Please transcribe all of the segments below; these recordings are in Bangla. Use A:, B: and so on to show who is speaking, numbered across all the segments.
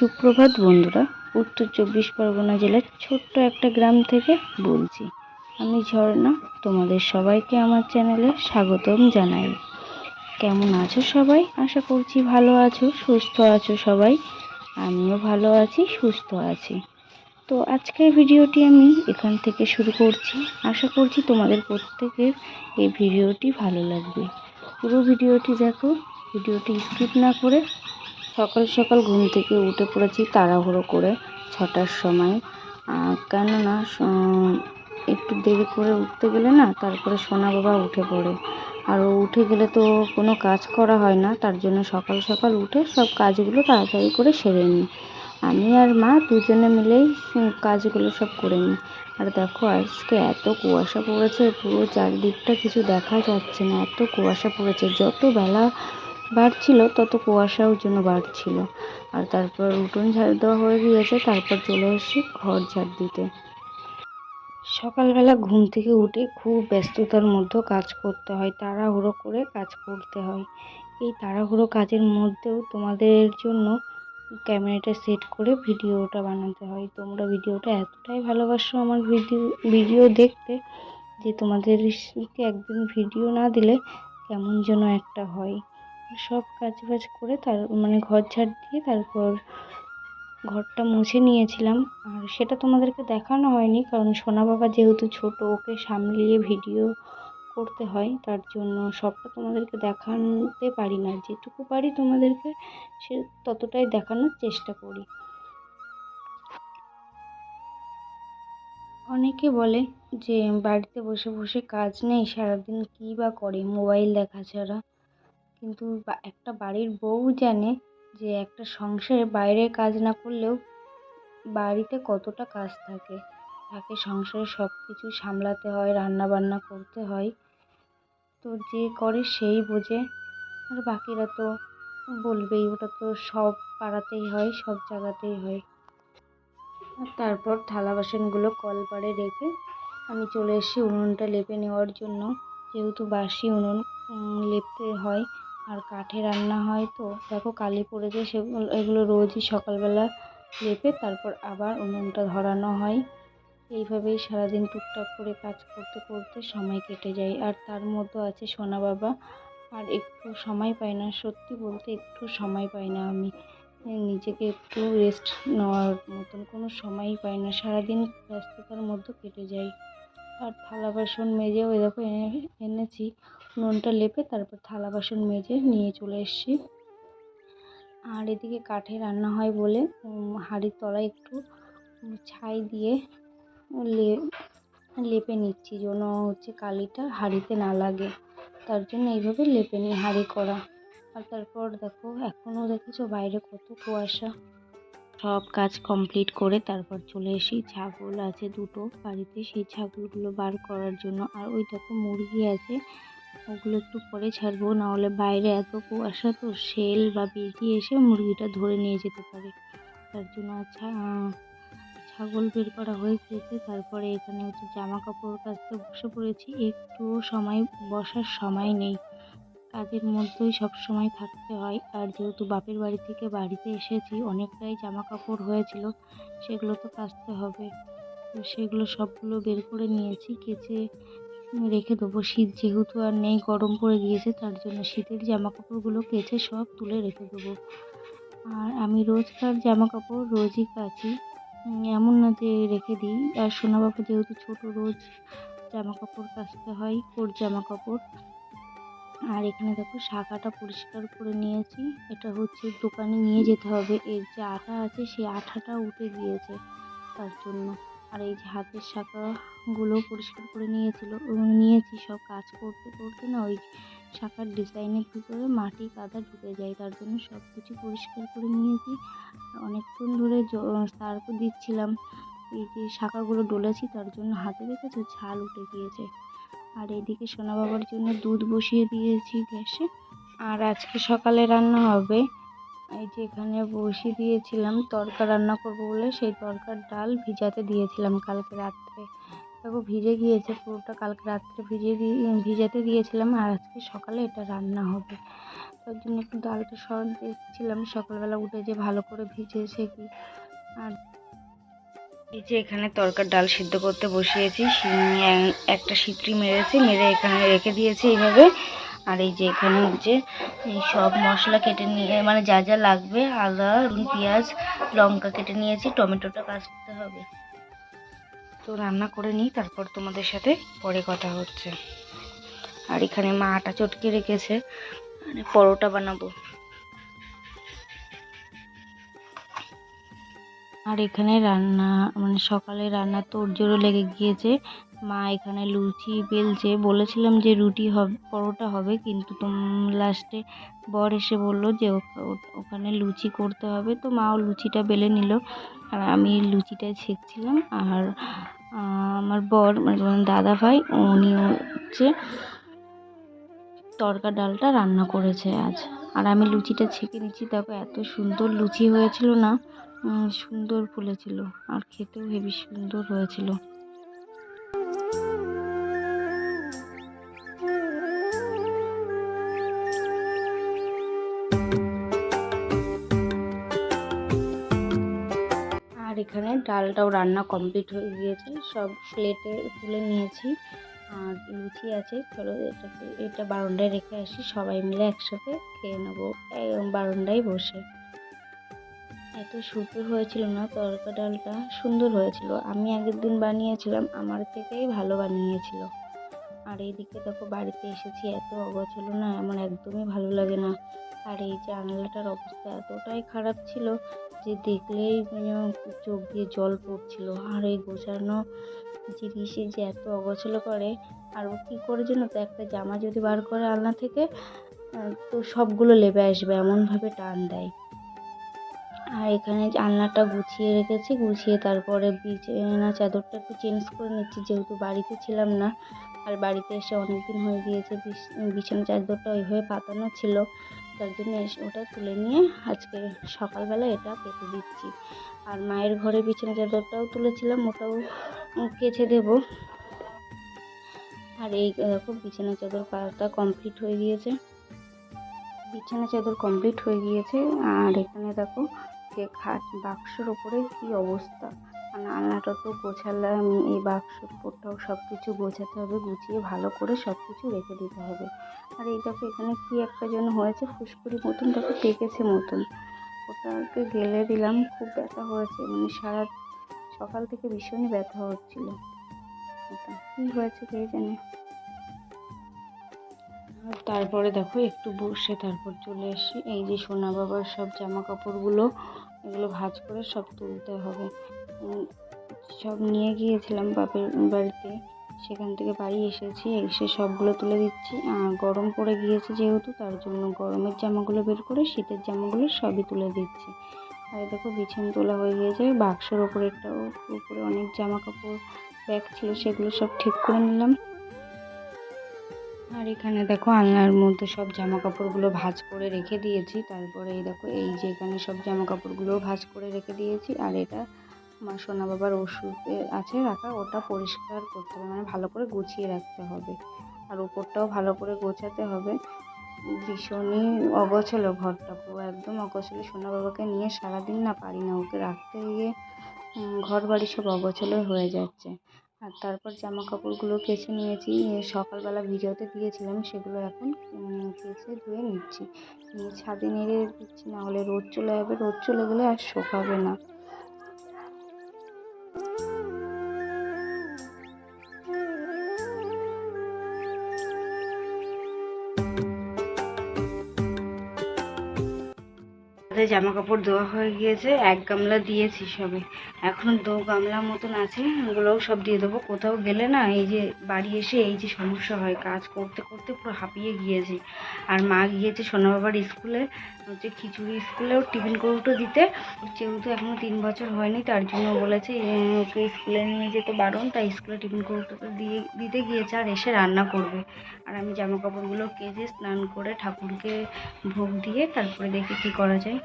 A: সুপ্রভাত বন্ধুরা, উত্তর চব্বিশ পরগনা জেলার ছোট্ট একটা গ্রাম থেকে বলছি। আমি ঝর্ণা, তোমাদের সবাইকে আমার চ্যানেলে স্বাগতম জানাই। কেমন আছো সবাই? আশা করছি ভালো আছো, সুস্থ আছো সবাই। আমিও ভালো আছি, সুস্থ আছি। তো আজকের ভিডিওটি আমি এখান থেকে শুরু করছি। আশা করছি তোমাদের প্রত্যেকের এই ভিডিওটি ভালো লাগবে। পুরো ভিডিওটি দেখো, ভিডিওটি স্কিপ না করে সকাল সকাল ঘুম থেকে উঠে পড়েছি তাড়াহুড়ো করে ছটার সময়। কেননা একটু দেরি করে উঠতে গেলে না তারপরে সোনা বাবা উঠে পড়ে। আর উঠে গেলে তো কোনো কাজ করা হয় না, তার জন্য সকাল সকাল উঠে সব কাজগুলো তাড়াতাড়ি করে সেরে নিই। আমি আর মা দুজনে মিলেই কাজগুলো সব করে নিই। আর দেখো, আজকে এত কুয়াশা পড়েছে, পুরো চারদিকটা কিছু দেখা যাচ্ছে না, এত কুয়াশা পড়েছে। যত বেলা বাড়ছিল, তত কুয়াশাও যেন বাড়ছিল। আর তারপর উঠোন ঝাড় দেওয়া হয়ে গিয়েছে, তারপর চলে এসেছি ঘর ঝাড় দিতে। সকালবেলা ঘুম থেকে উঠে খুব ব্যস্ততার মধ্যে কাজ করতে হয়, তাড়াহুড়ো করে কাজ করতে হয়। এই তাড়াহুড়ো কাজের মধ্যেও তোমাদের জন্য ক্যামেরাটা সেট করে ভিডিওটা বানাতে হয়। তোমরা ভিডিওটা এতটাই ভালোবাসো আমার ভিডিও ভিডিও দেখতে যে তোমাদেরকে একদিন ভিডিও না দিলে কেমন যেন একটা হয়। সব কাজ বাজ করে তার মানে ঘর ঝাড় দিয়ে তারপর ঘরটা মুছে নিয়েছিলাম। আর সেটা তোমাদেরকে দেখানো হয়নি, কারণ সোনা বাবা যেহেতু ছোট, ওকে সামলিয়ে ভিডিও করতে হয়, তার জন্য সবটা তোমাদেরকে দেখাতে পারি না। যেটুকু পারি তোমাদেরকে সে ততটাই দেখানোর চেষ্টা করি। অনেকে বলে যে বাড়িতে বসে বসে কাজ নেই, সারাদিন কী বা করে? মোবাইল দেখা ছাড়া। কিন্তু একটা বাড়ির বউ জানে যে একটা সংসারে বাইরে কাজ না করলেও বাড়িতে কতটা কাজ থাকে। তাকে সংসারে সব কিছু সামলাতে হয় রান্না বান্না করতে হয়। তো যে করে সেই বোঝে। আর বাকিরা তো বলবেই, ওটা তো সব পাড়াতেই হয়, সব জায়গাতেই হয়। আর তারপর থালা বাসনগুলো কলপাড়ে রেখে আমি চলে এসেছি উনুনটা লেপে নেওয়ার জন্য। যেহেতু বাসি উনুন লেপতে হয়। আর কাঠে রান্না হয় তো। দেখো কালি পড়েছে সেগুলো, এগুলো রোজই সকালবেলা লেপে, তারপর আবার উনুনটা ধরানো হয়। এইভাবেই সারাদিন টুকটাক করে কাজ করতে করতে সময় কেটে যায়। আর তার মধ্যে আছে সোনা বাবা। আর একটু সময় পাই না, সত্যি বলতে একটু সময় পাই না আমি। নিজেকে একটু রেস্ট নেওয়ার মতন কোনো সময়ই পাই না। সারাদিন ব্যস্ততার মধ্যে কেটে যায়। আর থালা বাসন মেজেও এরকম এনে, এনেছি। নুনটা লেপে তারপর থালা বাসন মেজে নিয়ে চলে এসেছি। আর এদিকে কাঠে রান্না হয় বলে হাঁড়ির তলায় একটু ছাই দিয়ে লেপে নিচ্ছি যেন হচ্ছে কালিটা হাঁড়িতে না লাগে। তার জন্য এইভাবে লেপে নিই হাঁড়ি করা। আর তারপর দেখো, এখনও দেখেছ বাইরে কত কুয়াশা। সব কাজ কমপ্লিট করে তারপর চলে এসি ছাগল আছে দুটো বাড়িতে, সেই ছাগলগুলো বার করার জন্য। আর ওই দেখো মুরগি আছে ওগুলো একটু পরে ছাড়বো, নাহলে বাইরে এত কুয়াশা তো শেল বা বিড়ি এসে মুরগিটা ধরে নিয়ে যেতে পারে। তার জন্য আচ্ছা ছাগল বের করা হয়ে গিয়েছে তারপরে এখানে হচ্ছে জামা কাপড় কাচতে বসে পড়েছি। একটুও সময়, বসার সময় নেই। কাজের মধ্যেই সব সময় থাকতে হয়। আর যেহেতু বাপের বাড়ি থেকে বাড়িতে এসেছি, অনেকটাই জামা কাপড় হয়েছিল, সেগুলো তো কাচতে হবে। তো সেগুলো সবগুলো বের করে নিয়েছি, কেচে রেখে দেবো। শীত যেহেতু আর নেই, গরম পড়ে গিয়েছে, তার জন্য শীতের জামা কাপড়গুলো কেচে সব তুলে রেখে দেবো। আর আমি রোজকার জামা কাপড় রোজই কাচি। এমন না যে রেখে দিই। আর সোনা বাবা যেহেতু ছোট, রোজ জামা কাপড় কাচতে হয় ওর জামা কাপড় আর এখানে দেখো, শাখাটা পরিষ্কার করে নিয়েছি। এটা হচ্ছে দোকানে নিয়ে যেতে হবে। এর যে আঠা আছে, সেই আঠাটা উঠে গিয়েছে তার জন্য। আর এই যে হাতের শাখাগুলো পরিষ্কার করে নিয়েছিল উম, নিয়েছি সব কাজ করতে করতে না ওই শাখার ডিজাইনের ভিতরে মাটি কাদা ঢুকে যায় তার জন্য সব কিছু পরিষ্কার করে নিয়েছি। অনেকক্ষণ ধরে সার্ফ দিচ্ছিলাম এই যে শাখাগুলো ডলেছি তার জন্য হাতে দেখেছ ছাল উঠে গিয়েছে। আর এদিকে সোনা বাবার জন্য দুধ বসিয়ে দিয়েছি গ্যাসে। আর আজকে সকালে রান্না হবে এই যে এখানে বসিয়ে দিয়েছিলাম তরকা রান্না করব বলে, সেই তরকার ডাল ভিজাতে দিয়েছিলাম কালকে রাত্রে। দেখো ভিজে গিয়েছে, পুরোটা কালকে রাত্রে ভিজে দিয়ে ভিজাতে দিয়েছিলাম আর আজকে সকালে এটা রান্না হবে। তার জন্য একটু ডালটা সরাতে দেখছিলাম সকালবেলা উঠে যে ভালো করে ভিজেছে কি। আর এই যে এখানে তরকার ডাল সিদ্ধ করতে বসিয়েছি একটা সিটরি মেরেছি, মেরে এখানে রেখে দিয়েছি এইভাবে। আর এই যে এখানে হচ্ছে সব মশলা কেটে নিয়ে মানে যা যা লাগবে, আদা পেঁয়াজ, লঙ্কা কেটে নিয়েছি, টমেটোটা কাটতে হবে। তো রান্না করে নিই, তারপর তোমাদের সাথে পরে কথা হচ্ছে। আর এখানে মা আটা চটকে রেখেছে মানে পরোটা বানাবো। আর এখানে রান্না মানে সকালে রান্না তোড়জোড়ও লেগে গিয়েছে। মা এখানে লুচি বেলছে। বলেছিলাম যে রুটি হবে, পরোটা হবে, কিন্তু লাস্টে বর এসে বলল যে ওখানে লুচি করতে হবে। তো মাও লুচিটা বেলে নিল। আর আমি লুচিটা ছেঁকছিলাম। আর আমার বর মানে দাদা ভাই, উনি হচ্ছে তরকা ডালটা রান্না করেছে আজ। আর আমি লুচিটা ছেঁকে নিচ্ছি। দেখো এত সুন্দর লুচি হয়েছিল না। সুন্দর ফুলেছিল। আর খেতেও হেবি সুন্দর হয়েছিল। ডালটাও রান্না কমপ্লিট হয়ে গিয়েছে। সব প্লেটে তুলে নিয়েছি। আর লুচি আছে। চলো এটাকে, এটা বারান্দায় রেখে আসি। সবাই মিলে একসাথে খেয়ে নেব। বারান্দায় বসে। এত সুন্দর হয়েছিল না তরকা ডালটা? সুন্দর হয়েছিল। আমি আগের দিন বানিয়েছিলাম, আমার থেকেই ভালো বানিয়েছিল। আর এইদিকে দেখো, বাড়িতে এসেছি। এত অগোছালো না আমার একদমই ভালো লাগে না। আর এই জানলাটার অবস্থা এতটাই খারাপ ছিল যে দেখলেই যেন চোখ দিয়ে জল পড়ছিল। আর এই গোছানো জিনিসে যে এত অগোছালো করে, আর ও কী করে জানো তো একটা জামা যদি বার করে আলনা থেকে তো সবগুলো লেবে আসবে, এমনভাবে টান দেয়। আর এখানে আলনাটা গুছিয়ে রেখেছি, গুছিয়ে তারপরে বিছানা চাদরটা একটু চেঞ্জ করে নিচ্ছি, যেহেতু বাড়িতে ছিলাম না। আর বাড়িতে এসে অনেক দিন হয়ে গিয়েছে, বিছ- বিছানা চাদরটা ওইভাবে পাতানো ছিল। তার জন্য ওটা তুলে নিয়ে আজকে সকালবেলা এটা পেতে দিচ্ছি। আর মায়ের ঘরে বিছানা চাদরটাও তুলেছিলাম, ওটাও কেচে দেবো। আর এই দেখো বিছানা চাদর পাতা কমপ্লিট হয়ে গিয়েছে। বিছানা চাদর কমপ্লিট হয়ে গিয়েছে। আর এখানে দেখো যে খাট বাক্সর ওপরে কি অবস্থা। আলনাটা তো গোছালাম, এই বাক্সর উপরটাও সব কিছু গোছাতে হবে, গুছিয়ে ভালো করে সব কিছু রেখে দিতে হবে। আর এই দেখো এখানে কি একটা যেন হয়েছে ফুসকুড়ি মতন, দেখো পেকেছে মতন। ওটাকে গেলে দিলাম, খুব ব্যথা হয়েছে মানে সারা সকাল থেকে ভীষণই ব্যথা হচ্ছিল। কী হয়েছে কে জানে? তারপরে দেখো একটু বসে তারপর চলে এসেছি এই যে সোনা বাবার সব জামা কাপড়গুলো এগুলো ভাঁজ করে সব তুলতে হবে। সব নিয়ে গিয়েছিলাম বাপের বাড়িতে। সেখান থেকে বাড়ি এসেছি, এসে সবগুলো তুলে দিচ্ছি। আর গরম পড়ে গিয়েছে যেহেতু, তার জন্য গরমের জামাগুলো বের করে শীতের জামাগুলো সবই তুলে দিচ্ছি। আর দেখো, বিছান তোলা হয়ে গিয়েছে। বাক্সর ওপরে একটা উপরে অনেক জামা কাপড় ব্যাগ ছিল, সেগুলো সব ঠিক করে নিলাম। আর এখানে দেখো, আলনার মধ্যে সব জামা কাপড়গুলো ভাঁজ করে রেখে দিয়েছি। তারপরে এই দেখো, এই যে এখানে সব জামা কাপড়গুলো ভাঁজ করে রেখে দিয়েছি। আর এটা আমার সোনা বাবার ওষুধ আছে রাখা, ওটা পরিষ্কার করতে হবে মানে ভালো করে গুছিয়ে রাখতে হবে। আর উপরটাও ভালো করে গোছাতে হবে। ভীষণই অগোছালো ঘরটা পুরো, একদম অগোছালো। সোনা বাবাকে নিয়ে সারাদিন না পারি না ওকে রাখতে গিয়ে ঘর বাড়ি সব অগোছালো হয়ে যাচ্ছে। আর তারপর জামা কাপড়গুলো কেচে নিয়েছি, নিয়ে সকালবেলা ভিজাতে দিয়েছিলাম, সেগুলো এখন কেচে ধুয়ে নিচ্ছি। ছাদে নেড়ে দিচ্ছি না হলে রোদ চলে যাবে, রোদ চলে গেলে আর শোকাবে না। আমাদের জামা কাপড় ধোয়া হয়ে গিয়েছে, এক গামলা দিয়েছি সবে। এখন দু গামলা মতন আছে, ওগুলোও সব দিয়ে দেবো। কোথাও গেলে না, এই যে বাড়ি এসে এই যে সমস্যা হয়, কাজ করতে করতে পুরো হাঁপিয়ে গিয়েছি। আর মা গিয়েছে সোনা বাবার স্কুলে, হচ্ছে খিচুড়ি স্কুলেও টিফিন কৌটো দিতে। যেহেতু এখনও তিন বছর হয়নি, তার জন্য বলেছে ওকে স্কুলে নিয়ে যেতে বারণ। তাই স্কুলে টিফিন কৌটোটা দিয়ে, দিতে গিয়েছে আর এসে রান্না করবে। আর আমি জামা কাপড়গুলো কেচে স্নান করে ঠাকুরকে ভোগ দিয়ে তারপরে দেখি কী করা যায়।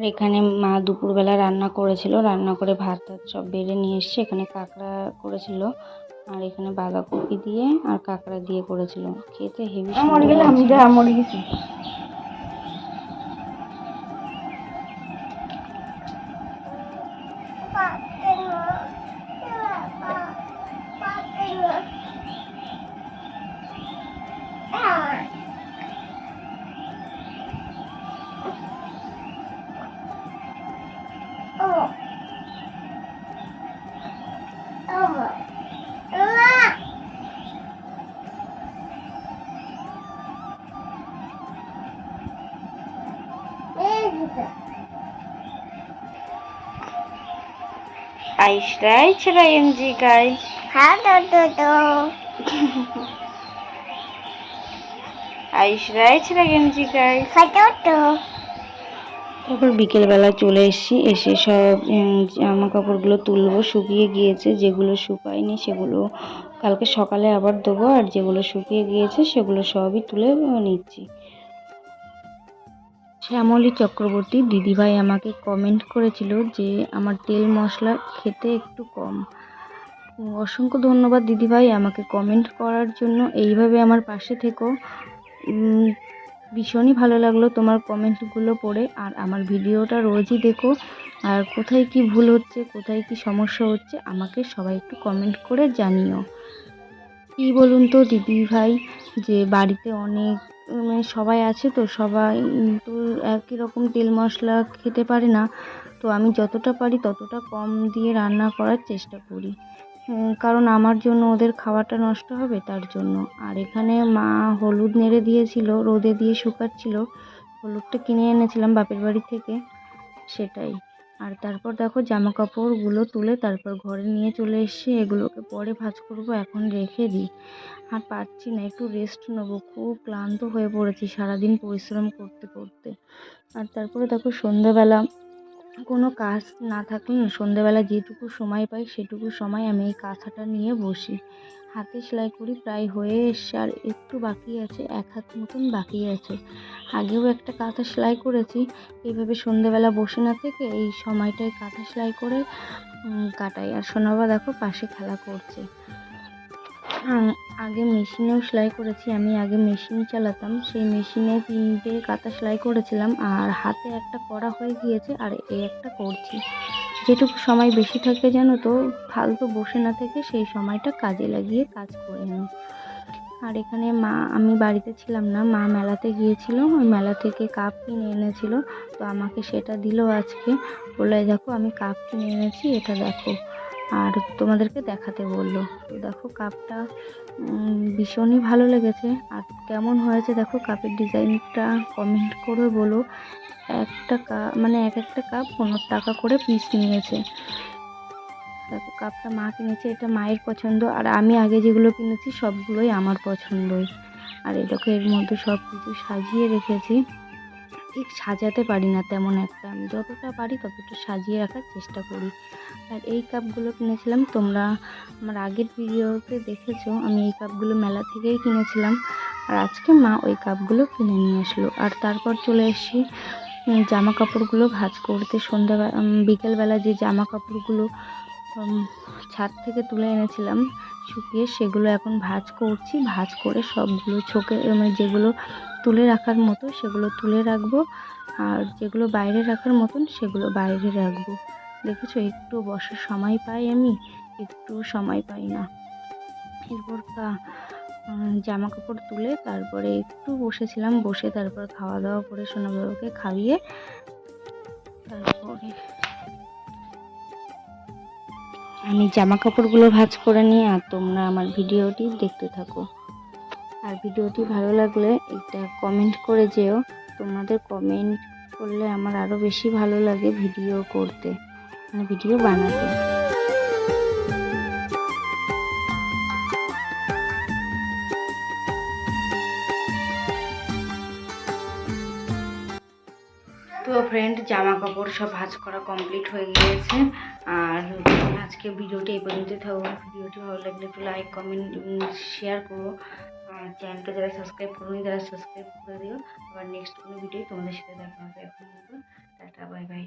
A: আর এখানে মা দুপুরবেলা রান্না করেছিল। রান্না করে ভাত টাত সব বেড়ে নিয়ে এসছে। এখানে কাঁকড়া করেছিল আর এখানে বাঁধাকপি দিয়ে আর কাঁকড়া দিয়ে করেছিল। খেতে হেভি
B: মরে গেলে আমি যা মরে গেছি।
A: Ausstreicherigen Sie geil. Ausstreicherigen Sie geil. তারপর বিকেলবেলা চলে এসেছি এসে সব জামা কাপড়গুলো তুলবো শুকিয়ে গিয়েছে যেগুলো শুকায়নি সেগুলো কালকে সকালে আবার দেবো আর যেগুলো শুকিয়ে গিয়েছে সেগুলো সবই তুলে নিচ্ছি শ্যামলী চক্রবর্তী দিদিভাই আমাকে কমেন্ট করেছিল যে আমার তেল মশলা খেতে একটু কম। অসংখ্য ধন্যবাদ দিদিভাই আমাকে কমেন্ট করার জন্য। এইভাবে আমার পাশে থেকো। ভীষণই ভালো লাগল তোমার কমেন্টগুলো পড়ে আর আমার ভিডিওটা রোজই দেখো। আর কোথায় কি ভুল হচ্ছে, কোথায় কি সমস্যা হচ্ছে, আমাকে সবাই একটু কমেন্ট করে জানিও। কী বলুন তো দিদিভাই, যে বাড়িতে অনেক মানে সবাই আছে তো, সবাই তো একই রকম তেল মশলা খেতে পারে না। তো আমি যতটা পারি ততটা কম দিয়ে রান্না করার চেষ্টা করি। কারণ আমার জন্য ওদের খাওয়াটা নষ্ট হবে তার জন্য। আর এখানে মা হলুদ নেড়ে দিয়েছিল, রোদে দিয়ে শুকাচ্ছিল। হলুদটা কিনে এনেছিলাম বাপের বাড়ি থেকে, সেটাই। আর তারপর দেখো জামা কাপড়গুলো তুলে তারপর ঘরে নিয়ে চলে এসেছি এগুলোকে পরে ভাঁজ করব, এখন রেখে দিই। আর পারছি না, একটু রেস্ট নেব, খুব ক্লান্ত হয়ে পড়েছি সারাদিন পরিশ্রম করতে করতে। আর তারপরে দেখো সন্ধ্যাবেলা কোনো কাজ না থাকলে সন্ধ্যেবেলা যেটুকু সময় পাই সেটুকু সময় আমি এই কাঁথাটা নিয়ে বসি। হাতে সেলাই করি প্রায় হয়ে এসছে আর একটু বাকি আছে, এক হাত মতন বাকি আছে। আগেও একটা কাঁথা সেলাই করেছি, এইভাবে সন্ধ্যেবেলা বসে না থেকে এই সময়টায় কাঁথা সেলাই করে কাটাই। আর সোনাবা দেখো পাশে খেলা করছে। আগে মেশিনেও সেলাই করেছি, আমি আগে মেশিন চালাতাম। সেই মেশিনে তিনটে কাঁথা সেলাই করেছিলাম, আর হাতে একটা করা হয়ে গিয়েছে, আর এই একটা করছি। যেটুকু সময় বেশি থাকে জানো তো, ফালতু বসে না থেকে সেই সময়টা কাজে লাগিয়ে কাজ করে নিই আর এখানে মা, আমি বাড়িতে ছিলাম না, মা মেলাতে গিয়েছিল, ওই মেলা থেকে কাপ কিনে এনেছিল, তো আমাকে সেটা দিল আজকে। বলল দেখো, আমি কাপ কিনে এনেছি, এটা দেখো। আর তোমাদেরকে দেখাতে বলল। তো দেখো, কাপটা ভীষণই ভালো লেগেছে। আর কেমন হয়েছে দেখো, কাপের ডিজাইনটা কমেন্ট করে বলো। একটা কাপ মানে এক একটা কাপ পনেরো টাকা করে পিস নিয়েছে দেখো, কাপটা মা কিনেছে, এটা মায়ের পছন্দ। আর আমি আগে যেগুলো কিনেছি, সবগুলোই আমার পছন্দই। আর দেখো, এর মধ্যে সব কিছু সাজিয়ে রেখেছি। ঠিক সাজাতে পারি না তেমন একটা। আমি যতটা পারি ততটা সাজিয়ে রাখার চেষ্টা করি। আর এই কাপগুলো কিনেছিলাম। তোমরা আমার আগের ভিডিওতে দেখেছ, আমি এই কাপগুলো মেলা থেকেই কিনেছিলাম। আর আজকে মা ওই কাপগুলো কিনে নিয়ে আসলো। আর তারপর চলে এসেছি জামা কাপড়গুলো ভাঁজ করতে। সন্ধ্যাবেলা বিকেলবেলা যে জামা কাপড়গুলো ছাদ থেকে তুলে এনেছিলাম, শুকিয়ে সেগুলো এখন ভাঁজ করছি। ভাঁজ করে সবগুলো ছোকে মানে যেগুলো তুলে রাখার মতো সেগুলো তুলে রাখব। আর যেগুলো বাইরে রাখার মতন সেগুলো বাইরে রাখব। দেখেছ, একটু বসার সময় পাই আমি, একটু সময় পাই না। এরপর জামা কাপড় তুলে তারপরে একটু বসেছিলাম, বসে তারপর খাওয়া দাওয়া করে সোনাবাবুকে খাইয়ে তারপরে আমি জামা কাপড়গুলো ভাজ করে নিই আর তোমরা আমার ভিডিওটি দেখতে থাকো। আর ভিডিওটি ভালো লাগলে একটা কমেন্ট করে যেও। তোমাদের কমেন্ট করলে আমার আরও বেশি ভালো লাগে ভিডিও করতে। ভিডিও বানাতে। তো ফ্রেন্ড জামা কাপড় সব ভাঁজ করা কমপ্লিট হয়ে গিয়েছে। আর আজকে ভিডিওটি এই পর্যন্তই থাকব ভিডিওটি ভালো লাগলে একটু লাইক কমেন্ট শেয়ার করো। আর চ্যানেলটা যারা সাবস্ক্রাইব করুন যারা সাবস্ক্রাইব করে দিও। আবার নেক্সট কোনো ভিডিও তোমাদের সাথে দেখা হবে এখন টাটা বাই বাই